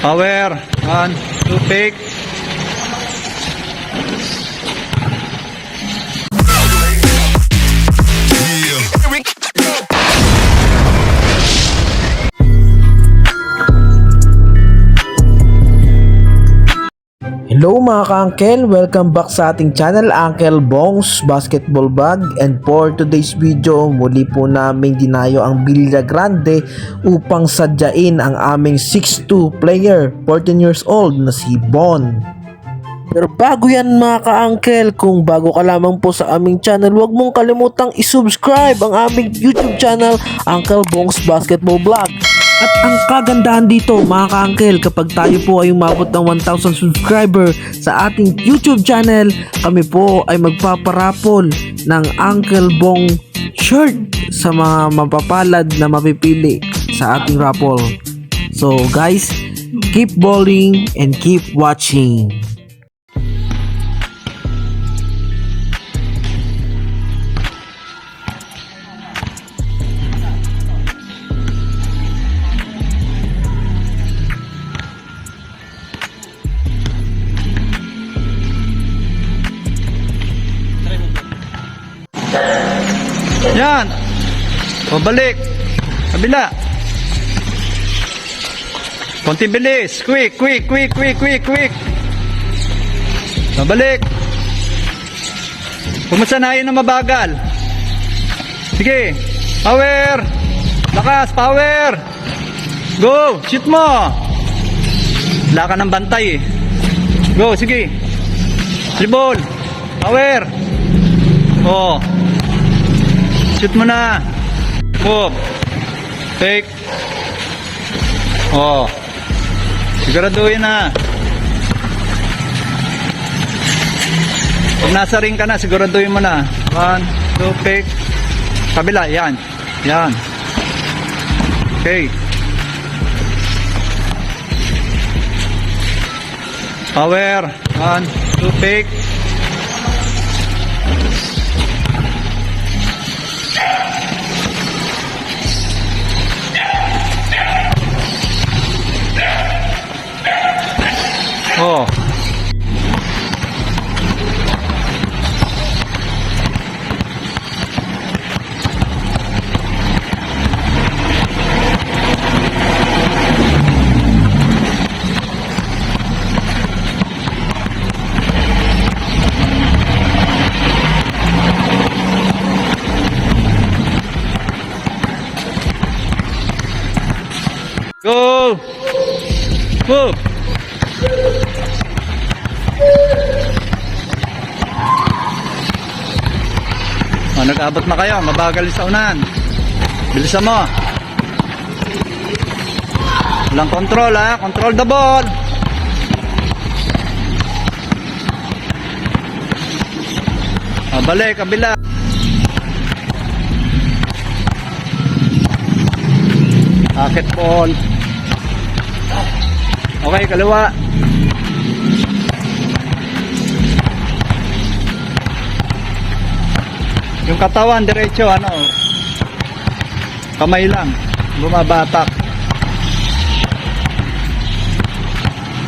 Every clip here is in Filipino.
Power. One, two, Hello mga ka-uncle, welcome back sa ating channel Uncle Bongs Basketball Bag and for today's video muli po naming dinayo ang Villa Grande upang sadyain ang aming 6'2 player 14 years old na si Bon. Pero bago yan mga ka-uncle, kung bago ka lamang po sa aming channel, huwag mong kalimutang isubscribe ang aming YouTube channel, Uncle Bongs Basketball Vlog. At ang kagandahan dito mga ka-uncle, kapag tayo po ay umabot ng 1,000 subscriber sa ating YouTube channel, kami po ay magpaparapol ng Uncle Bong shirt sa mga mapapalad na mapipili sa ating raffle. So guys, keep bowling and keep watching. Yan. Pabalik. Kabila. Konti bilis. Quick, quick, quick, quick, quick, quick. Pabalik. Pumasanayin na mabagal. Sige. Power. Lakas, power. Go, shoot mo. Wala ka ng bantay eh. Go, sige. Dribble. Power. Oh. Shoot mo na. Move. Take. Oh. Siguraduhin na. Pag nasa ring ka na, siguraduhin mo na. One, two, pick. Kabila, yan. Yan. Okay. Power. One, two, pick. Go! Move! Oh, nag-abot na kayo. Mabagal sa unan. Bilisan mo. Walang control ha. Control the ball. Ah, balik, kabila. Akit ball. Okay, kaliwa. Yung katawan, diretso, ano, kamay lang, bumabatak.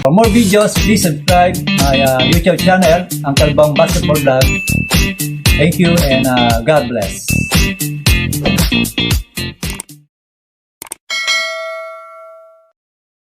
For more videos, please subscribe my uh, YouTube channel, Uncle Bang Basketball Vlog. Thank you and uh, God bless.